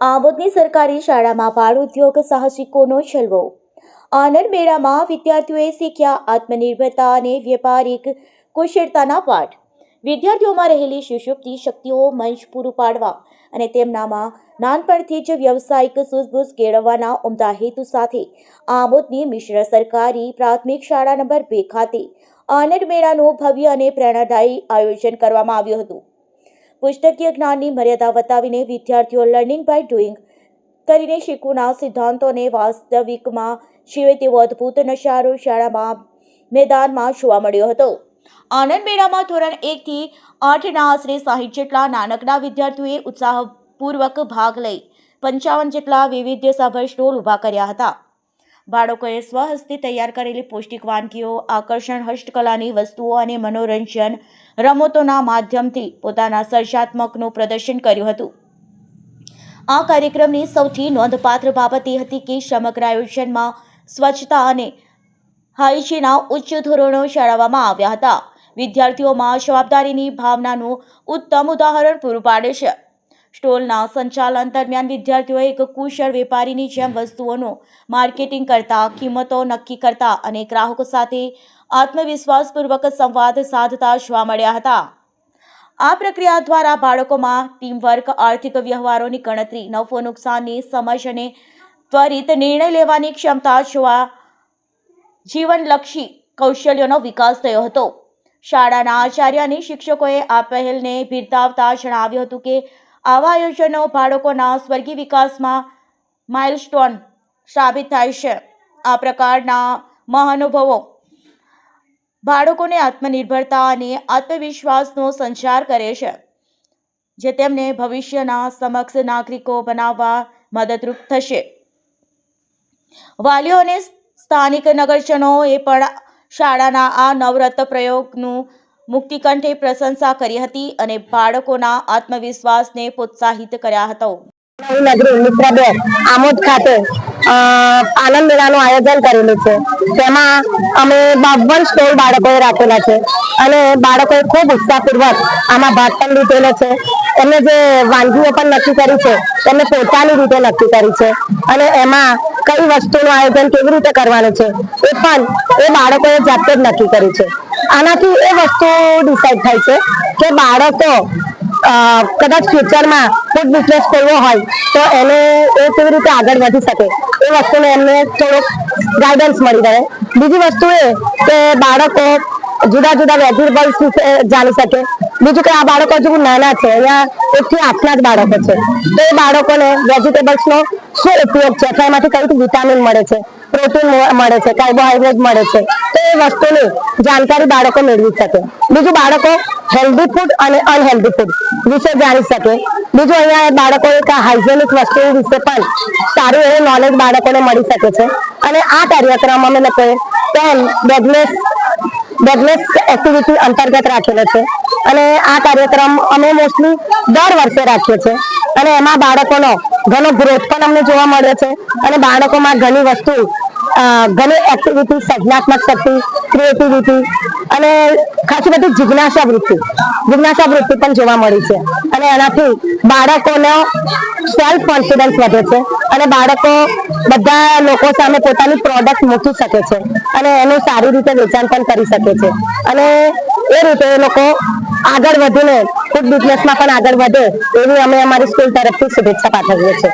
આબોદની સરકારી શાળામાં બાળ ઉદ્યોગ સાહસિકોનો છલવો. આનંદ મેળામાં વિદ્યાર્થીઓએ શીખ્યા આત્મનિર્ભરતા અને વ્યાપારિક કુશળતાના પાઠ. વિદ્યાર્થીઓમાં રહેલી સુષુપ્તિ શક્તિઓ મંચ પૂરું પાડવા અને તેમનામાં નાનપણથી જ વ્યવસાયિક સૂઝબૂઝ કેળવવાના ઉમદા હેતુ સાથે આબોદની મિશ્ર સરકારી પ્રાથમિક શાળા નંબર બે ખાતે આનંદ મેળાનું ભવ્ય અને પ્રેરણાદાયી આયોજન કરવામાં આવ્યું હતું. પુસ્તકીય જ્ઞાનની મર્યાદા બતાવીને વિદ્યાર્થીઓ લર્નિંગ બાય ડુઈંગ કરીને શીખવાના સિદ્ધાંતોને વાસ્તવિકમાં શિવે તેવો અદ્ભુત નશારો શાળામાં, મેદાનમાં જોવા મળ્યો હતો. આનંદ મેળામાં ધોરણ એકથી આઠના આશરે સાહીઠ જેટલા નાનકડા વિદ્યાર્થીઓએ ઉત્સાહપૂર્વક ભાગ લઈ પંચાવન જેટલા વૈવિધ્યસભર સ્ટોલ ઊભા કર્યા હતા. બાળકોએ સ્વહસ્તે તૈયાર કરેલી પૌષ્ટિક વાનગીઓ, આકર્ષણ હસ્તકલાની વસ્તુઓ અને મનોરંજન રમતોના માધ્યમથી પોતાના સર્જનાત્મકનું પ્રદર્શન કર્યું હતું. આ કાર્યક્રમની સૌથી નોંધપાત્ર બાબત એ હતી કે સમગ્ર આયોજનમાં સ્વચ્છતા અને હાઇજીના ઉચ્ચ ધોરણો જાળવવામાં આવ્યા હતા. વિદ્યાર્થીઓમાં જવાબદારીની ભાવનાનું ઉત્તમ ઉદાહરણ પૂરું પાડે છે. સ્ટોલના સંચાલન દરમિયાન વિદ્યાર્થીઓએ એક કુશળ વેપારીની જેમ વસ્તુઓનું માર્કેટિંગ કરતા, કિંમતો નક્કી કરતા અને ગ્રાહકો સાથે આત્મવિશ્વાસપૂર્વક સંવાદ સાધતા જોવા મળ્યા હતા. આ પ્રક્રિયા દ્વારા બાળકોમાં ટીમવર્ક, આર્થિક વ્યવહારોની ગણતરી, નફો નુકસાનની સમજ અને ત્વરિત નિર્ણય લેવાની ક્ષમતા જોવા જીવનલક્ષી કૌશલ્યોનો વિકાસ થયો હતો. શાળાના આચાર્ય અને શિક્ષકોએ આ પહેલને બિરદાવતા જણાવ્યું હતું કે આવા આયોજનો બાળકોના સ્વર્ગીય વિકાસમાં માઇલસ્ટોન સાબિત થાય છે. આ પ્રકારના મહાનુભવો બાળકોને આત્મનિર્ભરતા અને આત્મવિશ્વાસનો સંચાર કરે છે, જે તેમને ભવિષ્યના સમક્ષ નાગરિકો બનાવવા મદદરૂપ થશે. વાલીઓ અને સ્થાનિક નગરજનોએ પણ શાળાના આ નવરત પ્રયોગનું મુક્તિકંઠે પ્રશંસા કરી હતી અને બાળકોના આત્મવિશ્વાસને પ્રોત્સાહિત કર્યા હતો. મિત્રબેન આમોદ ખાતે આનંદ મેળાનું આયોજન કરેલું છે. તેમાં અમે બાવન સ્ટોલ બાળકોએ રાખેલા છે અને બાળકોએ ખૂબ ઉત્સાહપૂર્વક આમાં ભાગ પણ લીધેલો છે. એમને જે વાનગીઓ પણ નક્કી કરી છે, એમને પોતાની રીતે નક્કી કરી છે અને એમાં કઈ વસ્તુનું આયોજન કેવી રીતે કરવાનું છે, એ પણ એ બાળકોએ જાતે જ નક્કી કર્યું છે. આનાથી એ વસ્તુ ડિસાઈડ થાય છે કે બાળકો કદાચ ફ્યુચરમાં ફૂડ બિઝનેસ કરવો હોય, તો એને એ કેવી રીતે આગળ વધી શકે? એ વસ્તુને એમને થોડુંક ગાઈડન્સ મળી રહે. બીજી વસ્તુ એ કે બાળકો જુદા જુદા વેજીટેબલ્સ વિશે જાણી શકે. બીજું કે આ બાળકો હજુ નાના છે, અહીંયા એકથી આઠના જ બાળકો છે. તો એ બાળકોને વેજીટેબલ્સનો શું ઉપયોગ છે? અથવા એમાંથી કયું વિટામિન મળે છે? પ્રોટીન મળે છે? કાર્બોહાઈડ્રેટ મળે છે? તો એ વસ્તુની જાણકારી બાળકો મેળવી શકે. બીજું બાળકો હેલ્ધી ફૂડ અને અનહેલ્ધી ફૂડ વિશે જાણી શકે. બીજું અહીંયા બાળકો એક હાઇજેનિક વસ્તુ વિશે પણ સારું એવું નોલેજ બાળકોને મળી શકે છે. અને આ કાર્યક્રમ અમે લોકોએ પેન બેગલેસ બેગલેસ એક્ટિવિટી અંતર્ગત રાખેલો છે. અને આ કાર્યક્રમ અમે મોસ્ટલી દર વર્ષે રાખીએ છીએ. અને એમાં બાળકોનો ઘણો ગ્રોથ પણ અમને જોવા મળે છે. અને બાળકોમાં ઘણી વસ્તુ ઘણી એક્ટિવિટી સર્જનાત્મક શક્તિ ક્રિએટિવિટી અને ખાસી બધી જિજ્ઞાસા વૃત્તિ જિજ્ઞાસા વૃત્તિ પણ જોવા મળી છે. અને એનાથી બાળકોનો સેલ્ફ કોન્ફિડન્સ વધે છે અને બાળકો બધા લોકો સામે પોતાની પ્રોડક્ટ મૂકી શકે છે અને એનું સારી રીતે વેચાણ પણ કરી શકે છે. અને એ રીતે એ લોકો આગળ વધીને ફૂડ બિઝનેસમાં પણ આગળ વધે, એવી અમે અમારી સ્કૂલ તરફથી શુભેચ્છા પાઠવીએ છીએ.